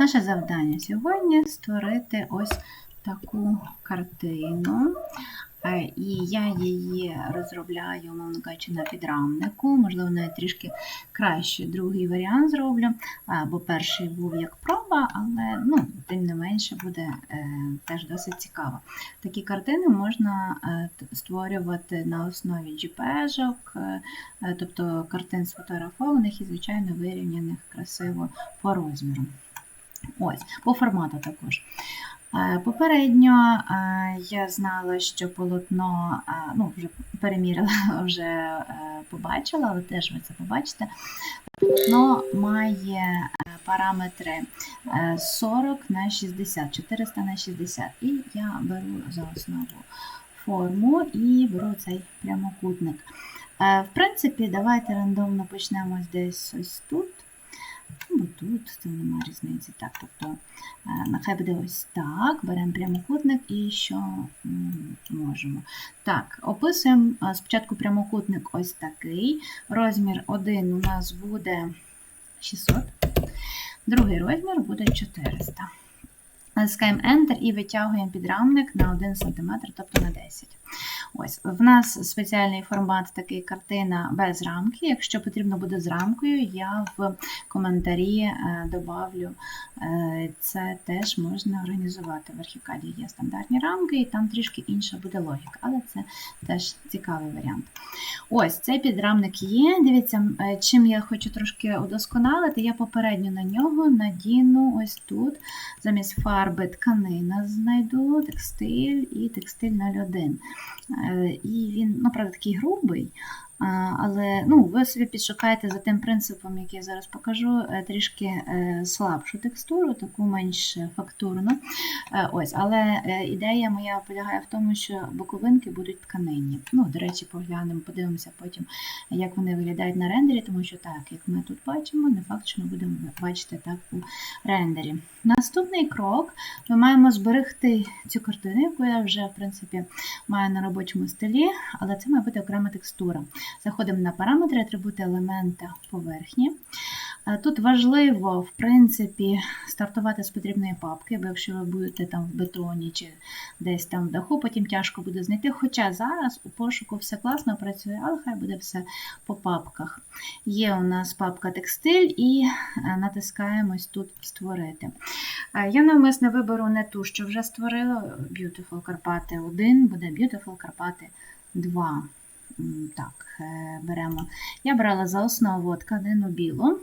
Наше завдання сьогодні створити ось таку картину. Е, І я її розробляю, умовно кажучи, на підрамнику. Можливо, навіть трішки краще другий варіант зроблю, е, бо перший був як проба, але ну, тим не менше буде е, теж досить цікаво. Такі картини можна створювати на основі JPEG-ок, е, тобто картин сфотографованих і, звичайно, вирівняних красиво по розміру. Ось, по формату також. Е, Попередньо е, я знала, що полотно, е, ну, вже переміряла, вже побачила, але теж ви це побачите. Полотно має параметри е, 40 на 60, 400 на 60. І я беру за основу форму і беру цей прямокутник. В принципі, давайте рандомно почнемо десь ось тут. Ну, тут це немає різниці. Так, тобто е, нехай буде ось так. Беремо прямокутник і що можемо. Так, описуємо е, спочатку прямокутник ось такий. Розмір 1 у нас буде 600, другий розмір буде 400. Натискаємо Enter і витягуємо підрамник на 1 см, тобто на 10 Ось, в нас спеціальний формат такий картина без рамки. Якщо потрібно буде з рамкою, я в коментарі е, добавлю. Е, це теж можна організувати. В архікаді є стандартні рамки, і там трішки інша буде логіка, але це теж цікавий варіант. Ось цей підрамник є. Дивіться, е, чим я хочу трошки удосконалити, я попередньо на нього надіну ось тут. Замість фарби тканина знайду, текстиль і текстиль 01. Е, І він, ну, правда, такий грубий, але ну, ви собі підшукаєте за тим принципом, який я зараз покажу, е, трішки е, слабшу текстуру, таку менш фактурну. Е, Ось, але ідея моя полягає в тому, що боковинки будуть тканинні. Ну, до речі, поглянемо, подивимося потім, як вони виглядають на рендері, тому що так, як ми тут бачимо, не факт, що ми будемо бачити так у рендері. Наступний крок ми маємо зберегти цю картину, яку я вже, в принципі, маю на робочому столі, але це має бути окрема текстура. Заходимо на параметри, атрибути елемента поверхні. Е, Тут важливо, в принципі, стартувати з потрібної папки, бо якщо ви будете там в бетоні чи десь там в даху, потім тяжко буде знайти. Хоча зараз у пошуку все класно працює, але хай буде все по папках. Є у нас папка текстиль і е, натискаємо ось тут створити. Е, Я навмисно виберу не ту, що вже створила. Beautiful Карпати 1, буде Beautiful Карпати 2. Так, е, беремо. Я брала за основу тканину білу.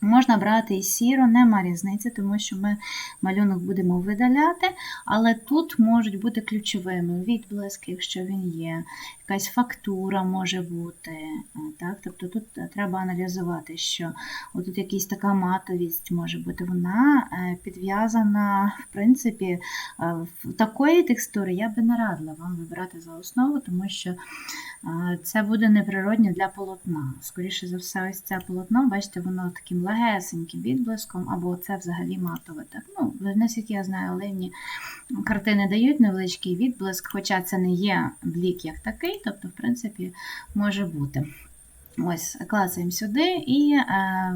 Можна брати і сіро, нема різниці, тому що ми малюнок будемо видаляти, але тут можуть бути ключовими відблиски, якщо він є, якась фактура може бути. е, Так? Тобто тут треба аналізувати, що отут якась така матовість може бути. Вона е, підв'язана, в принципі, е, в такої текстури я би не радила вам вибирати за основу, тому що е, це буде неприродне для полотна. Скоріше за все, ось це полотно, бачите, воно таким легесеньким відблиском, або це взагалі матове. Так? Ну, наскільки я знаю, оливні картини дають невеличкий відблиск, хоча це не є блік як такий, тобто, в принципі, може бути. Ось, клацаємо сюди, і е,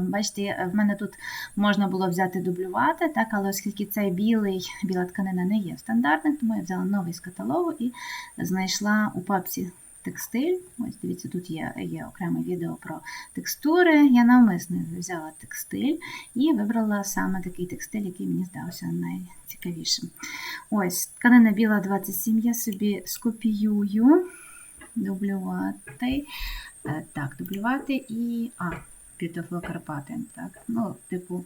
бачите, в мене тут можна було взяти дублювати, так, але оскільки цей білий, біла тканина не є стандартним, тому я взяла новий з каталогу і знайшла у папці текстиль. Ось дивіться, тут є, є окреме відео про текстури. Я навмисно взяла текстиль і вибрала саме такий текстиль, який мені здався найцікавішим. Ось, тканина біла 27, я собі скопіюю, дублювати. Е, Так, дублювати і. А, Beautiful Карпати. Так, ну, типу,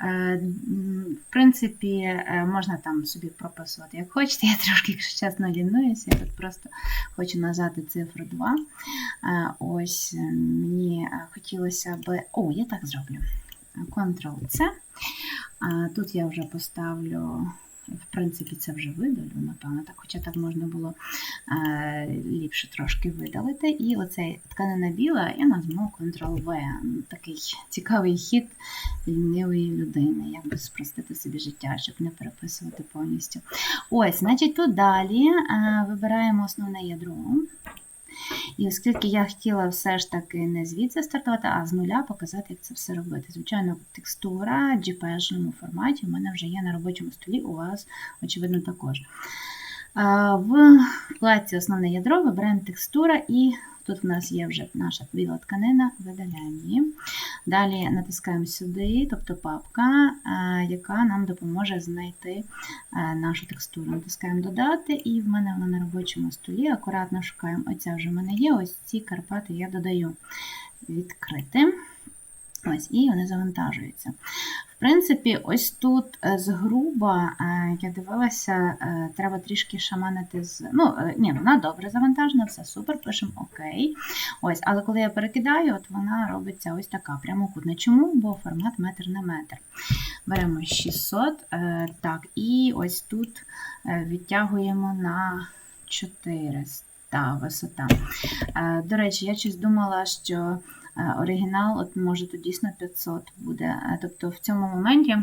в принципі, е, можна там собі прописувати, як хочете. Я трошки, якщо чесно, лінуюся. Я тут просто хочу нажати цифру 2. Е, Ось е, мені е, хотілося би. О, я так зроблю. Ctrl-C. Тут я вже поставлю. В принципі, це вже видалю, напевно, так, хоча так можна було е, ліпше трошки видалити. І оцей тканина біла я назву Ctrl-V. Такий цікавий хід лінивої людини, як би спростити собі життя, щоб не переписувати повністю. Ось, значить, тут далі е, вибираємо основне ядро. І оскільки я хотіла все ж таки не звідси стартувати, а з нуля показати, як це все робити. Звичайно, текстура в JPEG форматі у мене вже є на робочому столі, у вас, очевидно, також. В вкладці Основне ядро вибираємо текстура, і тут в нас є вже наша біла тканина, видаляємо її. Далі натискаємо сюди, тобто папка, яка нам допоможе знайти нашу текстуру. Натискаємо додати, і в мене вона на робочому столі. Акуратно шукаємо. Оця вже в мене є. Ось ці Карпати я додаю відкрити. Ось, і вони завантажуються. В принципі, ось тут е, згруба, е, я дивилася, е, треба трішки шаманити з. Ну, ні, вона добре завантажена, все супер, пишемо ОК. Ось, але коли я перекидаю, от вона робиться ось така прямокутна. Чому? Бо формат метр на метр. Беремо 600, е, так, і ось тут відтягуємо на 400 висота. Е, До речі, я щось думала, що оригінал, от може тут дійсно 500 буде. Е, Тобто в цьому моменті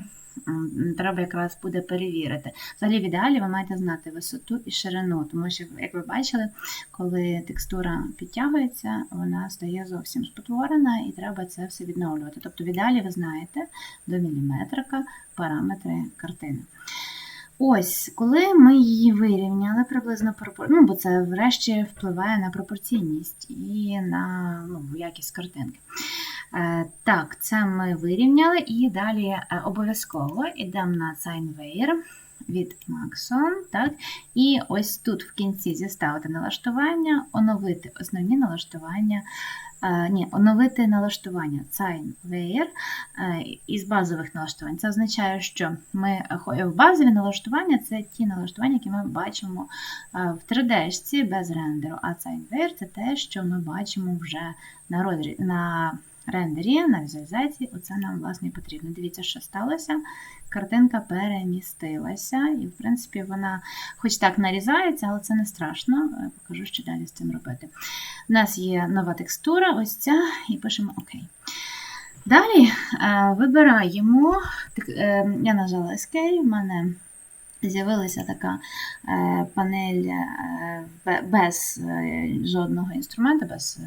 треба якраз буде перевірити. Взагалі, в ідеалі ви маєте знати висоту і ширину, тому що, як ви бачили, коли текстура підтягується, вона стає зовсім спотворена і треба це все відновлювати. Тобто, в ідеалі ви знаєте до міліметрика параметри картини. Ось, коли ми її вирівняли приблизно ну, бо це врешті впливає на пропорційність і на ну, якість картинки. Е, так, це ми вирівняли, і далі е, обов'язково йдемо на Signware від Maxon. Так, і ось тут в кінці зіставити налаштування, оновити основні налаштування. Е, ні, оновити налаштування Signware е, із базових налаштувань. Це означає, що ми в базові налаштування це ті налаштування, які ми бачимо е, в 3D без рендеру, а Signware це те, що ми бачимо вже на на рендері, на візуалізації. Оце нам власне і потрібно. Дивіться, що сталося. Картинка перемістилася, і, в принципі, вона хоч так нарізається, але це не страшно. Е, Покажу, що далі з цим робити. У нас є нова текстура, ось ця, і пишемо ОК. Далі е, вибираємо, е, я нажала Escape, в мене з'явилася така е, панель е, без е, жодного інструменту, без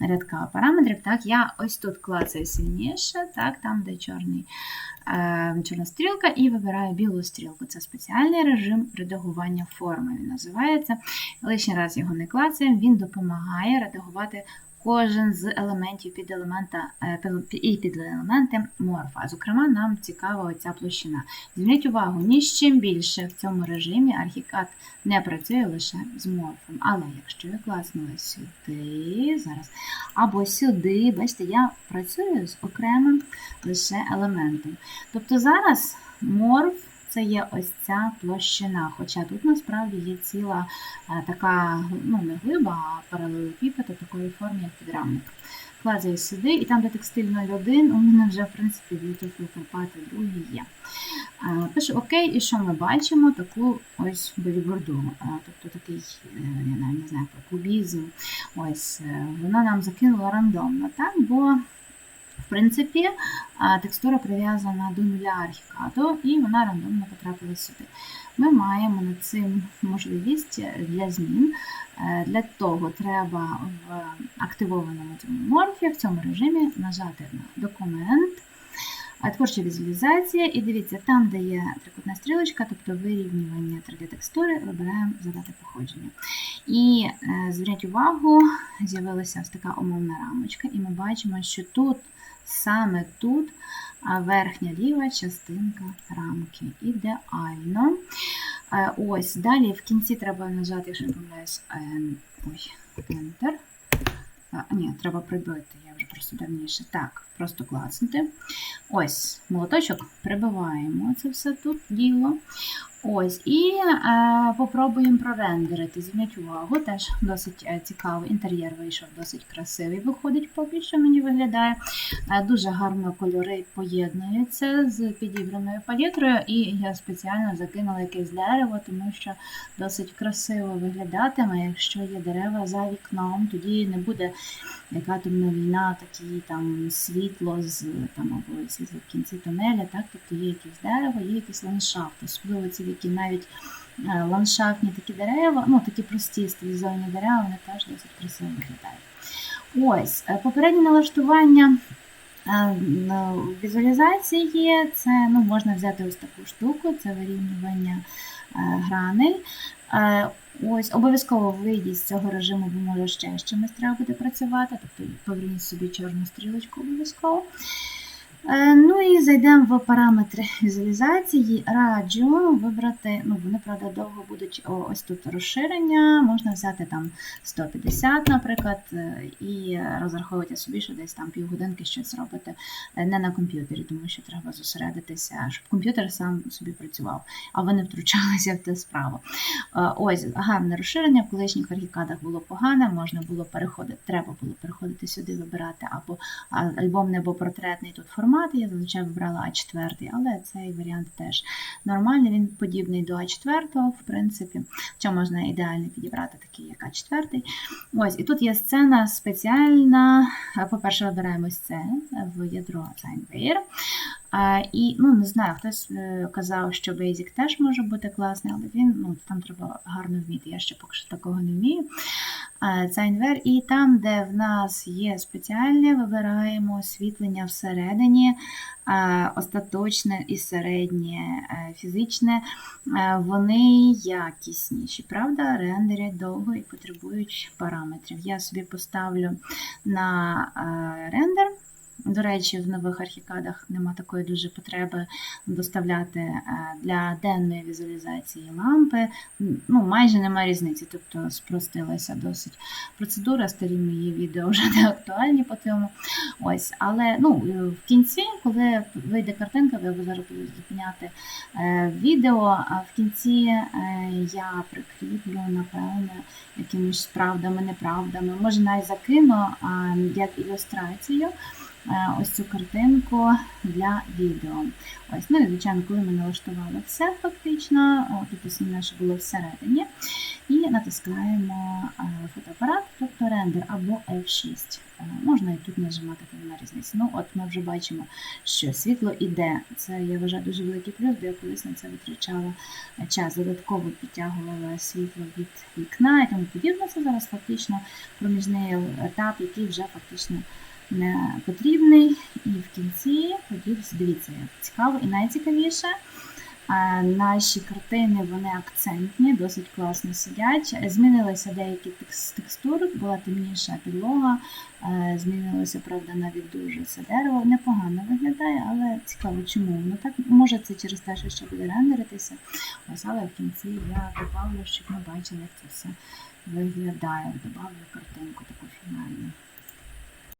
рядка параметрів. Так, я ось тут клацаю сильніше, так, там, де чорний, чорна стрілка, і вибираю білу стрілку. Це спеціальний режим редагування форми. Він називається. Лишній раз його не клацаємо, він допомагає редагувати кожен з елементів піделемента е, під- і піделементи морфа. Зокрема, нам цікава оця площина. Зверніть увагу, ні з чим більше в цьому режимі архікад не працює лише з морфом. Але якщо я класнула сюди, зараз, або сюди, бачите, я працюю з окремим лише елементом. Тобто зараз морф це є ось ця площина. Хоча тут насправді є ціла е, така, ну не глиба, а паралелепіпед у такої форми, як підрамник. Клацаю сюди, і там, де текстиль 01, у мене вже, в принципі, Beautiful Карпати другий є. Е, Пишу ОК, і що ми бачимо? Таку ось бодіборду, е, тобто такий, я навіть не знаю, про кубізм. Ось, вона нам закинула рандомно, так? бо принципі, текстура прив'язана до нуля архікаду, і вона рандомно потрапила сюди. Ми маємо над цим можливість для змін. Е, Для того треба в активованому морфі, в цьому режимі нажати на документ, творча візуалізація, і дивіться, там, де є трикутна стрілочка, тобто вирівнювання 3D-текстури, вибираємо задати походження. І е, зверніть увагу, з'явилася ось така умовна рамочка, і ми бачимо, що тут, саме тут, верхня ліва частинка рамки. Ідеально. Е, Ось, далі в кінці треба нажати, якщо не помиляюсь, ой, Enter. А, ні, треба прибити, я просто давніше. Так, просто класнути. Ось, молоточок, прибиваємо це все тут діло. Ось, і е, попробуємо прорендерити. Зверніть увагу, теж досить е, цікавий інтер'єр вийшов, досить красивий. Виходить, поки що мені виглядає. Е, дуже гарно кольори поєднуються з підібраною палітрою, і я спеціально закинула якесь дерево, тому що досить красиво виглядатиме. Якщо є дерева за вікном, тоді не буде яка там війна, такі там світло з там або світло в кінці тунеля, так тобто є якесь дерево, є якийсь ландшафт, особливо ці які навіть е, ландшафтні такі дерева, ну такі прості стилізовані дерева, вони теж досить красиво виглядають. Ось, е, попереднє налаштування е, візуалізації це ну, можна взяти ось таку штуку, це вирівнювання граней. Е, Ось обов'язково вийдіть з цього режиму, бо може ще з чимось треба буде працювати, тобто поверніть собі чорну стрілочку обов'язково. Е, Ну і зайдемо в параметри візуалізації. Раджу вибрати, ну вони, правда, довго будуть ось тут розширення, можна взяти там 150, наприклад, е, і розраховувати собі, що десь там півгодинки щось робити е, не на комп'ютері, тому що треба зосередитися, щоб комп'ютер сам собі працював, а ви не втручалися в ту справу. Ось гарне розширення. В колишніх архікадах було погане, можна було переходити, треба було переходити сюди, вибирати або альбомний, або портретний тут формат. Я зазвичай вибрала А4, але цей варіант теж нормальний. Він подібний до А4, в принципі. Хоча можна ідеально підібрати такий, як А4. Ось, і тут є сцена спеціальна. По-перше, вибираємо це в ядро Signware. І ну не знаю, хтось е, казав, що Basic теж може бути класний, але він ну там треба гарно вміти. Я ще поки що такого не вмію. Signware, і там, де в нас є спеціальне, вибираємо освітлення всередині, остаточне і середнє е, фізичне. Вони якісніші, правда, рендерять довго і потребують параметрів. Я собі поставлю на е, рендер. До речі, в нових архікадах нема такої дуже потреби доставляти е, для денної візуалізації лампи. Ну, майже немає різниці, тобто спростилася досить процедура, старі мої відео вже не актуальні по цьому. Ось, але ну, в кінці, коли вийде картинка, ви зараз будете зупиняти е, відео, а в кінці е, я прикріплю, напевне, якимись правдами, неправдами. Може, навіть закину як ілюстрацію е, ось цю картинку для відео. Ось, ну і звичайно, коли ми налаштували все фактично, тут основне, що було всередині, і натискаємо е, фотоапарат, тобто рендер або F6. Е, Можна і тут нажимати на різницю. Ну, от ми вже бачимо, що світло іде. Це я вважаю дуже великий плюс, бо я колись на це витрачала час, додатково підтягувала світло від вікна і тому подібне. Це зараз фактично проміжний етап, який вже фактично потрібний. І в кінці дивіться, як цікаво і найцікавіше. Наші картини вони акцентні, досить класно сидять. Змінилися деякі текстури, була темніша підлога, е, змінилося, правда, навіть дуже це дерево. Непогано виглядає, але цікаво, чому воно так. Може, це через те, що ще буде рендеритися. Ось, але в кінці я добавлю, щоб ми бачили, як це все виглядає. Добавлю картинку таку фінальну.